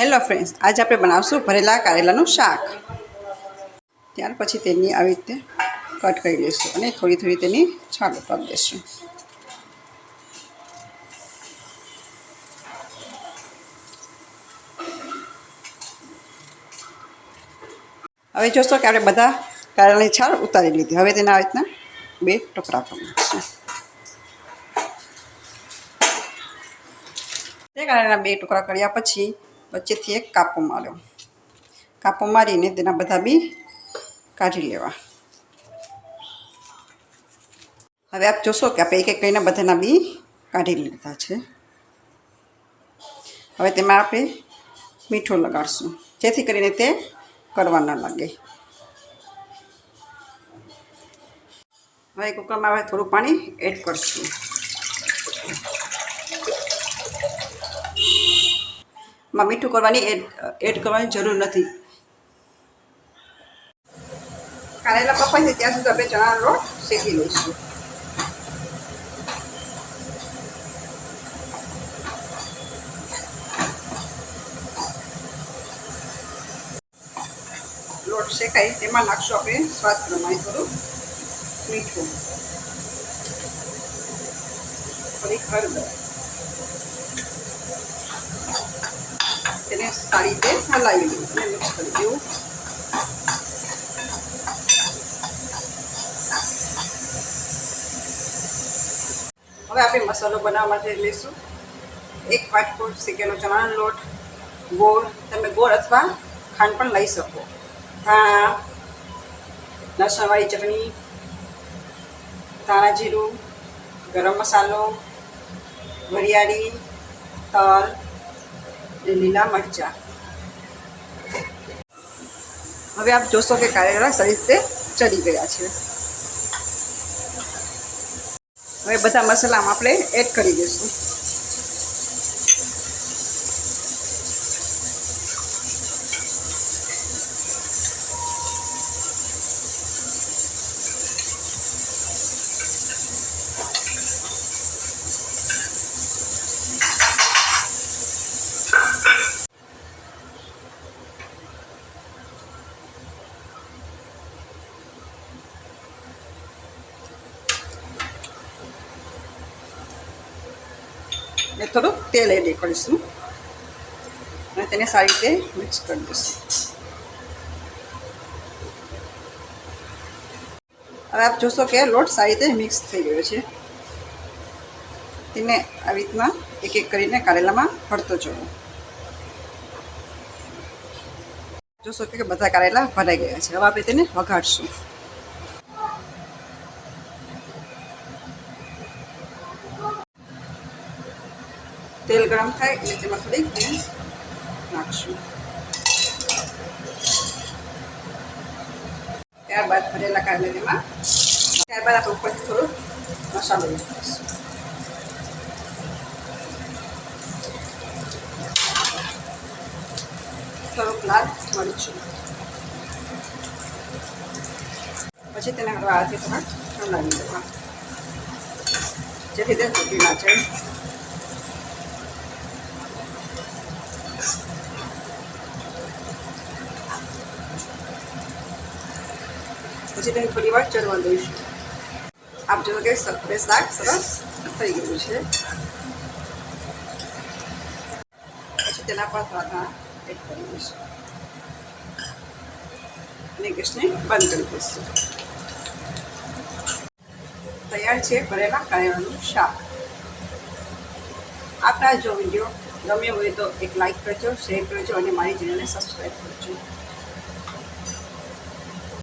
Hello friends, આજે આપણે બનાવશું ભરેલા કારેલાનું શાક. ત્યાર પછી તેની આવી રીતે કટ કરી લઈશું અને થોડી થોડી તેની છાલ ઉપાડી દઈશું. હવે જોશો કે આપણે બધા કારેલાની છાલ ઉતારી લીધી. હવે તેના આવી રીતના બે ટુકડા કરી તે કારેલાના બે ટુકડા કર્યા પછી વચ્ચેથી એક કાપો માર્યો. કાપો મારીને તેના બધા બી કાઢી લેવા. હવે આપ જોશો કે આપણે એક એક કરીને બધાના બી કાઢી લીધા છે. હવે તેમાં આપણે મીઠું લગાડશું, જેથી કરીને તે કરવા ન લાગે. હવે કુકરમાં હવે થોડું પાણી એડ કરશું. માં મીઠું કરવાની એડ એડ કરવાની જરૂર નથી કારેલા પપ્પાઈ છે ત્યાં સુધી આપણે ચણાનો લોટ શેકી લઈશું લોટ શેકાય તેમાં નાખશું આપણે સ્વાદ પ્રમાણે થોડું મીઠું થોડી હળદર તેને સારી રીતે હલાવી લઉં અને મિક્સ કરી દઉં હવે આપણે મસાલો બનાવવા માટે લઈશું એક વાટકો શેકેલો ચણાનો લોટ ગોળ તમે ગોળ અથવા ખાંડ પણ લઈ શકો ધાણા લસણવાળી ચટણી ધાણા જીરું ગરમ મસાલો વરિયાળી તલ લીલા મરચાં. હવે આપ જોશો કે કારેલા સારી રીતે ચડી ગયા છે. હવે બધા મસાલામાં આપણે એડ કરી દઈશું. ને થોડુંક તેલ એડ કરીશું અને તેને સારી રીતે મિક્સ કરી દઈશું હવે આપ જોશો કે લોટ સારી રીતે મિક્સ થઈ ગયો છે તેને આવી રીતના એક એક કરીને કારેલામાં ભરતો જવો જોશો કે બધા કારેલા ભરાઈ ગયા છે હવે આપણે તેને વઘાડશું તેલ ગરમ થાય એટલે તેમાં થોડી બીન્સ નાખશું. ત્યારબાદ ભરેલા કાઢીને તેમાં ત્યારબાદ આપણે ઉપરથી થોડો મસાલો નાખીશું થોડુંક લાલ મરચું. પછી તેને હળવાથી થોડા હલાવી દેવા જેથી તે તૂટી ના જાય. પછી તેને થોડી વાર ચડવા દઈશું. આપ જો કે સફરે શાક સરસ થઈ ગયું છે. પછી તેના પર થોડા એડ કરી દઈશું. અને ગેસને બંધ કરી દઈશું. તૈયાર છે ભરેલા કારેલાનું શાક. આપણા જો વીડિયો ગમ્યો હોય તો એક લાઇક કરજો, શેર કરજો અને મારી ચેનલને સબસ્ક્રાઈબ કરજો.